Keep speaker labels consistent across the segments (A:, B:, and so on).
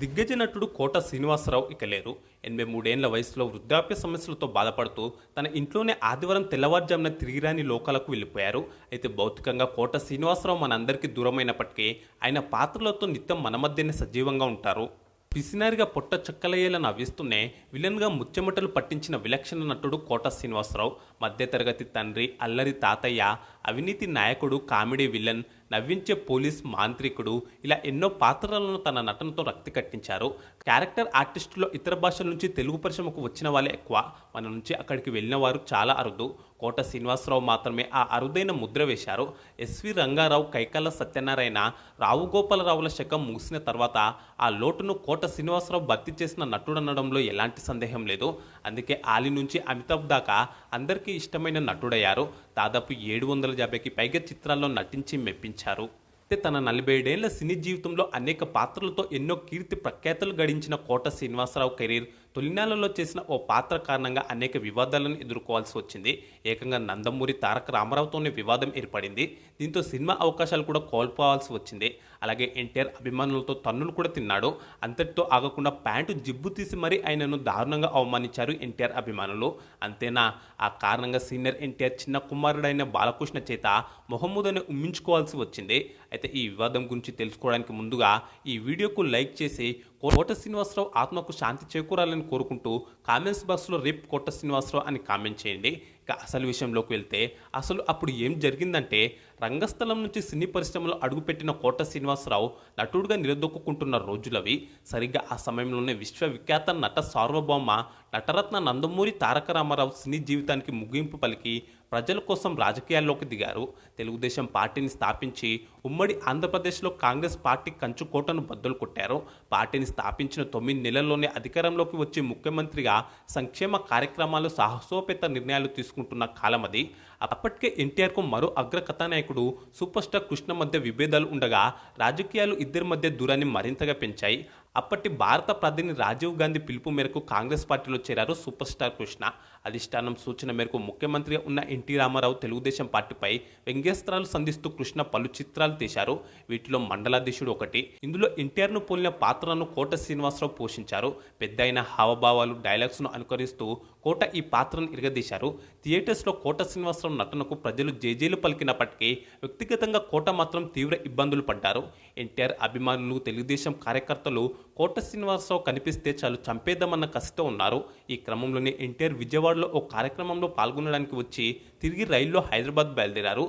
A: దిగ్గజ నటుడు కోట శ్రీనివాసరావు ఇక లేరు. ఎనభై మూడేళ్ళ వయసులో వృద్ధాప్య సమస్యలతో బాధపడుతూ తన ఇంట్లోనే ఆదివారం తెల్లవారుజామున తిరిగిరాని లోకాలకు వెళ్ళిపోయారు. అయితే భౌతికంగా కోట శ్రీనివాసరావు మనందరికీ దూరమైనప్పటికీ ఆయన పాత్రలతో నిత్యం మన మధ్యనే సజీవంగా ఉంటారు. పిసినారిగా పొట్ట చక్కలయ్యేలా నవ్విస్తూనే విలన్గా ముచ్చెమటలు పట్టించిన విలక్షణ నటుడు కోట శ్రీనివాసరావు మధ్యతరగతి తండ్రి అల్లరి తాతయ్య అవినీతి నాయకుడు కామెడీ విలన్ నవ్వించే పోలీస్ మాంత్రికుడు ఇలా ఎన్నో పాత్రలను తన నటనతో రక్తి కట్టించారు. క్యారెక్టర్ ఆర్టిస్టులో ఇతర భాషల నుంచి తెలుగు పరిశ్రమకు వచ్చిన వాళ్ళే ఎక్కువ. మన నుంచి అక్కడికి వెళ్ళిన వారు చాలా అరుదు. కోట శ్రీనివాసరావు మాత్రమే ఆ అరుదైన ముద్ర వేశారు. ఎస్వి రంగారావు కైకాల సత్యనారాయణ రావు గోపాలరావుల శకం ముగిసిన తర్వాత ఆ లోటును కోట శ్రీనివాసరావు భర్తీ చేసిన నటుడనడంలో ఎలాంటి సందేహం లేదు. అందుకే ఆలి నుంచి అమితాబ్ దాకా అందరికీ ఇష్టమైన నటుడయ్యారు. దాదాపు ఏడు వందల యాభైకి పైగా చిత్రాల్లో నటించి మెప్పించారు. అయితే తన నలభై ఏడేళ్ళ సినీ జీవితంలో అనేక పాత్రలతో ఎన్నో కీర్తి ప్రఖ్యాతలు గడించిన కోట శ్రీనివాసరావు కెరీర్ తొలినాలలో చేసిన ఓ పాత్ర కారణంగా అనేక వివాదాలను ఎదుర్కోవాల్సి వచ్చింది. ఏకంగా నందమూరి తారక రామారావుతోనే వివాదం ఏర్పడింది. దీంతో సినిమా అవకాశాలు కూడా కోల్పోవాల్సి వచ్చింది. అలాగే ఎన్టీఆర్ అభిమానులతో తన్నులు కూడా తిన్నాడు. అంతటితో ఆగకుండా ప్యాంటు జిబ్బు తీసి మరీ ఆయనను దారుణంగా అవమానించారు ఎన్టీఆర్ అభిమానులు. అంతేనా? ఆ కారణంగా సీనియర్ ఎన్టీఆర్ చిన్న కుమారుడైన బాలకృష్ణ చేత మొహమ్మదని ఉమ్మించుకోవాల్సి వచ్చింది. అయితే ఈ వివాదం గురించి తెలుసుకోవడానికి ముందుగా ఈ వీడియోకు లైక్ చేసి కోట శ్రీనివాసరావు ఆత్మకు శాంతి చేకూరాలని కోరుకుంటూ కామెంట్స్ బాక్స్లో రేప్ కోట శ్రీనివాసరావు అని కామెంట్ చేయండి. ఇక అసలు విషయంలోకి వెళ్తే అసలు అప్పుడు ఏం జరిగిందంటే రంగస్థలం నుంచి సినీ పరిశ్రమలో అడుగుపెట్టిన కోట శ్రీనివాసరావు నటుడుగా నిలదొక్కుంటున్న రోజులవి. సరిగ్గా ఆ సమయంలోనే విశ్వవిఖ్యాత నట సార్వభౌమ నటరత్న నందమూరి తారక రామారావు సినీ జీవితానికి ముగింపు పలికి ప్రజల కోసం రాజకీయాల్లోకి దిగారు. తెలుగుదేశం పార్టీని స్థాపించి ఉమ్మడి ఆంధ్రప్రదేశ్లో కాంగ్రెస్ పార్టీ కంచుకోటను బద్దలు కొట్టారు. పార్టీని స్థాపించిన తొమ్మిది నెలల్లోనే అధికారంలోకి వచ్చి ముఖ్యమంత్రిగా సంక్షేమ కార్యక్రమాలు సాహసోపేత నిర్ణయాలు తీసుకుంటున్న కాలం అది. అప్పటికే ఎన్టీఆర్కు మరో అగ్ర కథానాయకుడు సూపర్ స్టార్ కృష్ణ మధ్య విభేదాలు ఉండగా రాజకీయాలు ఇద్దరి మధ్య దూరాన్ని మరింతగా పెంచాయి. అప్పటి భారత ప్రధాని రాజీవ్ గాంధీ పిలుపు మేరకు కాంగ్రెస్ పార్టీలో చేరారు సూపర్ స్టార్ కృష్ణ. అధిష్టానం సూచన మేరకు ముఖ్యమంత్రిగా ఉన్న ఎన్టీ రామారావు తెలుగుదేశం పార్టీపై వ్యంగ్యాస్త్రాలు సంధిస్తూ కృష్ణ పలు చిత్రాలు తీశారు. వీటిలో మండలాధీశుడు ఒకటి. ఇందులో ఎన్టీఆర్ను పోలిన పాత్రను కోట శ్రీనివాసరావు పోషించారు. పెద్ద అయిన హావభావాలు డైలాగ్స్ను అనుకరిస్తూ కోట ఈ పాత్రను ఇరగదీశారు. థియేటర్స్లో కోట శ్రీనివాసరావు నటనకు ప్రజలు జేజేలు పలికినప్పటికీ వ్యక్తిగతంగా కోట మాత్రం తీవ్ర ఇబ్బందులు పడ్డారు. ఎన్టీఆర్ అభిమానులు తెలుగుదేశం కార్యకర్తలు కోట శ్రీనివాసరావు కనిపిస్తే చాలు చంపేద్దామన్న కసితో ఉన్నారు. ఈ క్రమంలోనే ఎన్టీఆర్ విజయవాడలో ఓ కార్యక్రమంలో పాల్గొనడానికి వచ్చి తిరిగి రైల్లో హైదరాబాద్ బయలుదేరారు.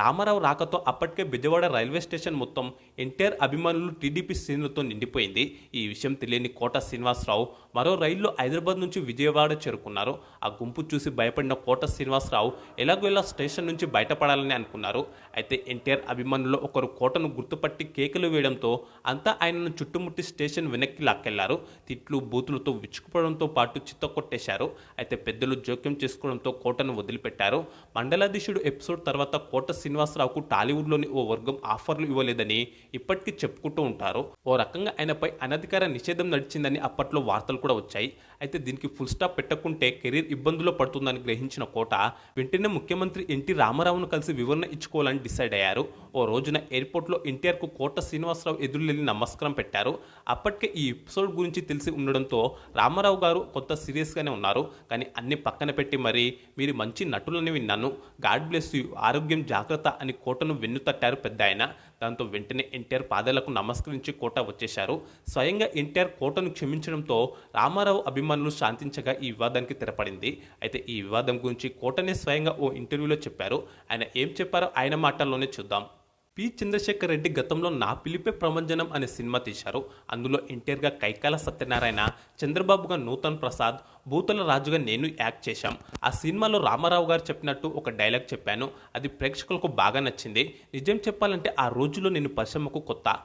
A: రామారావు రాకతో అప్పటికే బెజవాడ రైల్వే స్టేషన్ మొత్తం ఎన్టీఆర్ అభిమానులు టీడీపీ శ్రేణులతో నిండిపోయింది. ఈ విషయం తెలియని కోట శ్రీనివాసరావు మరో రైల్లో హైదరాబాద్ నుంచి విజయవాడ చేరుకున్నారు. ఆ గుంపు చూసి భయపడిన కోట శ్రీనివాసరావు ఎలాగో ఇలా స్టేషన్ నుంచి బయటపడాలని అనుకున్నారు. అయితే ఎన్టీఆర్ అభిమానుల్లో ఒకరు కోటను గుర్తుపట్టి కేకలు వేయడంతో అంతా ఆయనను చుట్టుముట్టి స్టేషన్ వెనక్కి లాక్కెళ్ళారు. తిట్లు బూతులతో విచ్చుకుపోవడంతో పాటు చిత్తకొట్టేశారు అయితే పెద్దలు జోక్యం చేసుకోవడంతో కోటను వదిలిపెట్టారు. మండలాధీశుడు ఎపిసోడ్ తర్వాత కోట శ్రీనివాసరావుకు టాలీవుడ్లోని ఓ వర్గం ఆఫర్లు ఇవ్వలేదని ఇప్పటికీ చెప్పుకుంటూ ఉంటారు. ఓ రకంగా ఆయనపై అనధికార నిషేధం నడిచిందని అప్పట్లో వార్తలు కూడా వచ్చాయి. అయితే దీనికి ఫుల్ స్టాప్ పెట్టకుంటే కెరీర్ ఇబ్బందుల్లో పడుతుందని గ్రహించిన కోట వెంటనే ముఖ్యమంత్రి ఎన్టీ రామారావును కలిసి వివరణ ఇచ్చుకోవాలని డిసైడ్ అయ్యారు. ఓ రోజున ఎయిర్పోర్ట్లో ఎన్టీఆర్కు కోట శ్రీనివాసరావు ఎదురులెళ్ళి నమస్కారం పెట్టారు. అప్పటికే ఈ ఎపిసోడ్ గురించి తెలిసి ఉండడంతో రామారావు గారు కొంత సీరియస్గానే ఉన్నారు. కానీ అన్ని పక్కన పెట్టి మరి మీరు మంచి నటులని విన్నాను. God bless you. ఆరోగ్యం జాగ్రత్త అని కోటను వెన్ను తట్టారు పెద్ద ఆయన దాంతో వెంటనే ఎన్టీఆర్ పాదాలకు నమస్కరించి కోట వచ్చేశారు. స్వయంగా ఎన్టీఆర్ కోటను క్షమించడంతో రామారావు అభిమానులు శాంతించగా ఈ వివాదానికి తెరపడింది. అయితే ఈ వివాదం గురించి కోటనే స్వయంగా ఓ ఇంటర్వ్యూలో చెప్పారు. ఆయన ఏం చెప్పారో ఆయన మాటల్లోనే చూద్దాం. పి. చంద్రశేఖర్ రెడ్డి గతంలో నా పిలిపే ప్రమంజనం అనే సినిమా తీశారు. అందులో ఎన్టీఆర్గా కైకాల సత్యనారాయణ చంద్రబాబుగా నూతన్ ప్రసాద్ భూతల రాజుగా నేను యాక్ట్ చేశాం. ఆ సినిమాలో రామారావు గారు చెప్పినట్టు ఒక డైలాగ్ చెప్పాను. అది ప్రేక్షకులకు బాగా నచ్చింది. నిజం చెప్పాలంటే ఆ రోజుల్లో నేను పరిశ్రమకు కొత్త.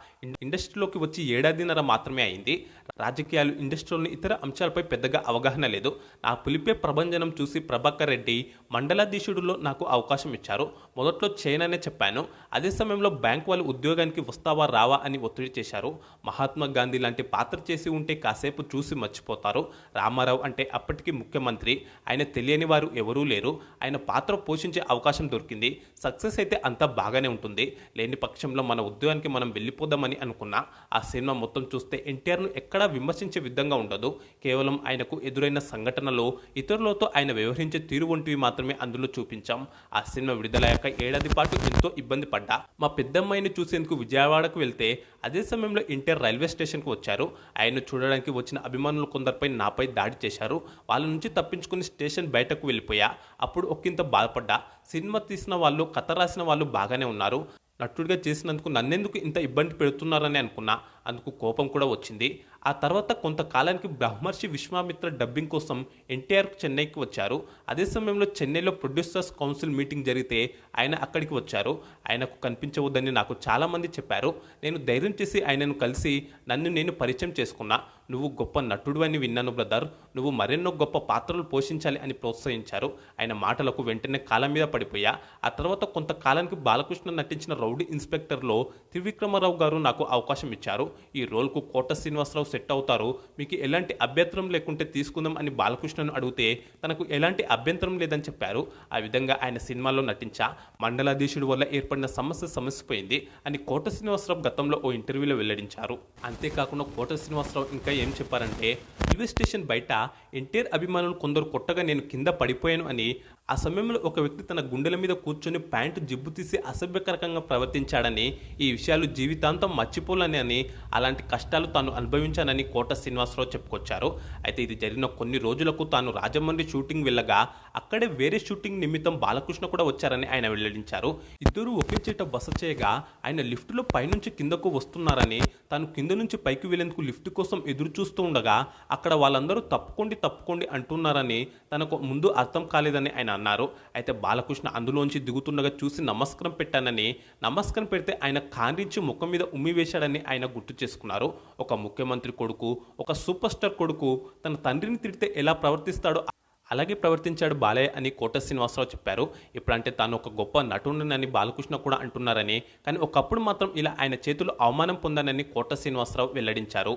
A: ఇండస్ట్రీలోకి వచ్చి ఏడాదిన్నర మాత్రమే అయింది. రాజకీయాలు ఇండస్ట్రీలోని ఇతర అంశాలపై పెద్దగా అవగాహన లేదు. నా పిలిపే ప్రభంజనం చూసి ప్రభాకర్ రెడ్డి మండలాధీశుడులో నాకు అవకాశం ఇచ్చారు. మొదట్లో చేయననే చెప్పాను. అదే సమయంలో బ్యాంక్ వాళ్ళు ఉద్యోగానికి వస్తావా రావా అని ఒత్తిడి చేశారు. మహాత్మా గాంధీ లాంటి పాత్ర చేసి ఉంటే కాసేపు చూసి మర్చిపోతారు. రామారావు అంటే అప్పటికి ముఖ్యమంత్రి. ఆయన తెలియని వారు ఎవరూ లేరు. ఆయన పాత్ర పోషించే అవకాశం దొరికింది. సక్సెస్ అయితే అంతా బాగానే ఉంటుంది. లేని పక్షంలో మన ఉద్యోగానికి మనం వెళ్ళిపోదామని అనుకున్నా. ఆ సినిమా మొత్తం చూస్తే ఎన్టీఆర్ను ఎక్కడా విమర్శించే విధంగా ఉండదు. కేవలం ఆయనకు ఎదురైన సంఘటనలో ఇతరులతో ఆయన వ్యవహరించే తీరు వంటివి మాత్రమే అందులో చూపించాం. ఆ సినిమా విడుదలయ్యాక ఏడాది పాటు ఎంతో ఇబ్బంది పడ్డా. మా పెద్దమ్మాయిని చూసేందుకు విజయవాడకు వెళ్తే అదే సమయంలో ఎన్టీఆర్ రైల్వే స్టేషన్కు వచ్చారు. ఆయన్ను చూడడానికి వచ్చిన అభిమానులు కొందరిపై నాపై దాడి చేశారు. వాళ్ళ నుంచి తప్పించుకుని స్టేషన్ బయటకు వెళ్ళిపోయా. అప్పుడు ఒకంత బాధపడ్డా. సినిమా తీసిన వాళ్ళు కథ రాసిన వాళ్ళు బాగానే ఉన్నారు. నటుడిగా చేసినందుకు నన్నెందుకు ఇంత ఇబ్బంది పెడుతున్నారని అనుకున్నా. అందుకు కోపం కూడా వచ్చింది. ఆ తర్వాత కొంతకాలానికి బ్రహ్మర్షి విశ్వామిత్ర డబ్బింగ్ కోసం ఎన్టీఆర్ చెన్నైకి వచ్చారు. అదే సమయంలో చెన్నైలో ప్రొడ్యూసర్స్ కౌన్సిల్ మీటింగ్ జరిగితే ఆయన అక్కడికి వచ్చారు. ఆయనకు కనిపించవద్దని నాకు చాలామంది చెప్పారు. నేను ధైర్యం చేసి ఆయనను కలిసి నన్ను నేను పరిచయం చేసుకున్నా. నువ్వు గొప్ప నటుడు అని విన్నాను బ్రదర్. నువ్వు మరెన్నో గొప్ప పాత్రలు పోషించాలి అని ప్రోత్సహించారు. ఆయన మాటలకు వెంటనే కాలం మీద పడిపోయా. ఆ తర్వాత కొంతకాలానికి బాలకృష్ణ నటించిన రౌడీ ఇన్స్పెక్టర్లో త్రివిక్రమరావు గారు నాకు అవకాశం ఇచ్చారు. ఈ రోల్కు కోట శ్రీనివాసరావు సెట్ అవుతారు. మీకు ఎలాంటి అభ్యంతరం లేకుంటే తీసుకుందాం అని బాలకృష్ణను అడిగితే తనకు ఎలాంటి అభ్యంతరం లేదని చెప్పారు. ఆ విధంగా ఆయన సినిమాలో నటించా. మండలాధీశుడు వల్ల ఏర్పడిన సమస్య సమసిపోయింది అని కోట శ్రీనివాసరావు గతంలో ఓ ఇంటర్వ్యూలో వెల్లడించారు. అంతేకాకుండా కోట శ్రీనివాసరావు ఇంకా ఏం చెప్పారంటే రైల్వే స్టేషన్ బయట ఎన్టీఆర్ అభిమానులు కొందరు కొట్టగా నేను కింద పడిపోయాను అని ఆ సమయంలో ఒక వ్యక్తి తన గుండెల మీద కూర్చొని ప్యాంటు జిబ్బు తీసి అసభ్యకరంగా ప్రవర్తించాడని ఈ విషయాలు జీవితాంతం మర్చిపోలని అని అలాంటి కష్టాలు తాను అనుభవించానని కోట శ్రీనివాసరావు చెప్పుకొచ్చారు. అయితే ఇది జరిగిన కొన్ని రోజులకు తాను రాజమండ్రి షూటింగ్ వెళ్ళగా అక్కడే వేరే షూటింగ్ నిమిత్తం బాలకృష్ణ కూడా వచ్చారని ఆయన వెల్లడించారు. ఇద్దరు ఒకే చీట బస చేయగా ఆయన లిఫ్టులో పైనుంచి కిందకు వస్తున్నారని తాను కింద నుంచి పైకి వెళ్ళేందుకు లిఫ్ట్ కోసం ఎదురు చూస్తూ ఉండగా అక్కడ వాళ్ళందరూ తప్పుకోండి తప్పుకోండి అంటున్నారని తనకు ముందు అర్థం కాలేదని ఆయన అన్నారు. అయితే బాలకృష్ణ అందులోంచి దిగుతుండగా చూసి నమస్కారం పెట్టానని నమస్కారం పెడితే ఆయన కాంరించి ముఖం మీద ఉమ్మి వేశాడని ఆయన గుర్తు చేసుకున్నారు. ఒక ముఖ్యమంత్రి కొడుకు ఒక సూపర్ స్టార్ కొడుకు తన తండ్రిని తిడితే ఎలా ప్రవర్తిస్తాడో అలాగే ప్రవర్తించాడు బాలయ్య అని కోట శ్రీనివాసరావు చెప్పారు. ఇప్పుడంటే తాను ఒక గొప్ప నటుడినని బాలకృష్ణ కూడా అంటున్నారని కానీ ఒకప్పుడు మాత్రం ఇలా ఆయన చేతులు అవమానం పొందానని కోట శ్రీనివాసరావు వెల్లడించారు.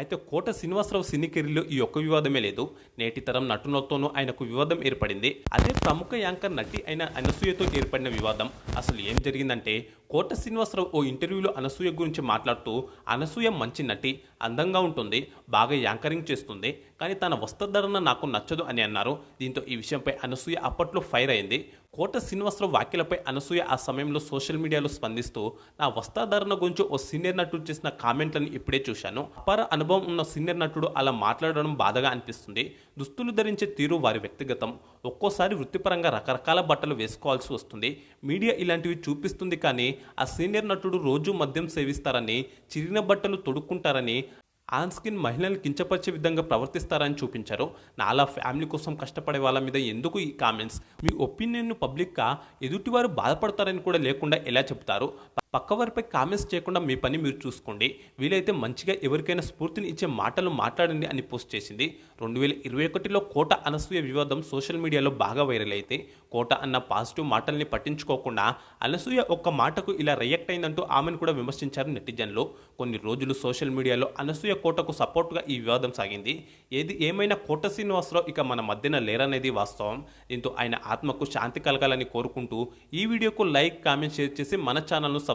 A: అయితే కోట శ్రీనివాసరావు సినీ కెరీర్లో ఈ ఒక్క వివాదమే లేదు. నేటి తరం నటులతోనూ ఆయనకు వివాదం ఏర్పడింది. అదే ప్రముఖ యాంకర్ నటి అయిన అనసూయతో ఏర్పడిన వివాదం. అసలు ఏం జరిగిందంటే కోట శ్రీనివాసరావు ఓ ఇంటర్వ్యూలో అనసూయ గురించి మాట్లాడుతూ అనసూయ మంచి నటి అందంగా ఉంటుంది బాగా యాంకరింగ్ చేస్తుంది కానీ తన వస్త్రధరణ నాకు నచ్చదు అని అన్నారు. దీంతో ఈ విషయంపై అనసూయ అప్పట్లో ఫైర్ అయింది. కోట శ్రీనివాసరావు వ్యాఖ్యలపై అనసూయ ఆ సమయంలో సోషల్ మీడియాలో స్పందిస్తూ నా వస్త్రధారణ గురించి ఓ సీనియర్ నటుడు చేసిన కామెంట్లను ఇప్పుడే చూశాను. అపార అనుభవం ఉన్న సీనియర్ నటుడు అలా మాట్లాడడం బాధగా అనిపిస్తుంది. దుస్తులు ధరించే తీరు వారి వ్యక్తిగతం. ఒక్కోసారి వృత్తిపరంగా రకరకాల బట్టలు వేసుకోవాల్సి వస్తుంది. మీడియా ఇలాంటివి చూపిస్తుంది కానీ ఆ సీనియర్ నటుడు రోజు మద్యం సేవిస్తారని చిరిగిన బట్టలు తొడుక్కుంటారని ఆన్ స్కిన్ మహిళలను కించపరిచే విధంగా ప్రవర్తిస్తారని చూపించారు. నాలా ఫ్యామిలీ కోసం కష్టపడే వాళ్ళ మీద ఎందుకు ఈ కామెంట్స్? మీ ఒపీనియన్ పబ్లిక్గా ఎదుటివారు బాధపడతారని కూడా లేకుండా ఎలా చెప్తారు? పక్కవారిపై కామెంట్స్ చేయకుండా మీ పని మీరు చూసుకోండి. వీలైతే మంచిగా ఎవరికైనా స్ఫూర్తిని ఇచ్చే మాటలు మాట్లాడండి అని పోస్ట్ చేసింది. రెండు వేల ఇరవై ఒకటిలో కోట అనసూయ వివాదం సోషల్ మీడియాలో బాగా వైరల్ అయితే కోట అన్న పాజిటివ్ మాటల్ని పట్టించుకోకుండా అనసూయ ఒక్క మాటకు ఇలా రియాక్ట్ అయిందంటూ ఆమెను కూడా విమర్శించారు నెటిజన్లు. కొన్ని రోజులు సోషల్ మీడియాలో అనసూయ కోటకు సపోర్ట్గా ఈ వివాదం సాగింది. ఏది ఏమైనా కోట శ్రీనివాసరావు ఇక మన మధ్యన లేరనేది వాస్తవం. దీంతో ఆయన ఆత్మకు శాంతి కలగాలని కోరుకుంటూ ఈ వీడియోకు లైక్ కామెంట్ షేర్ చేసి మన ఛానల్ను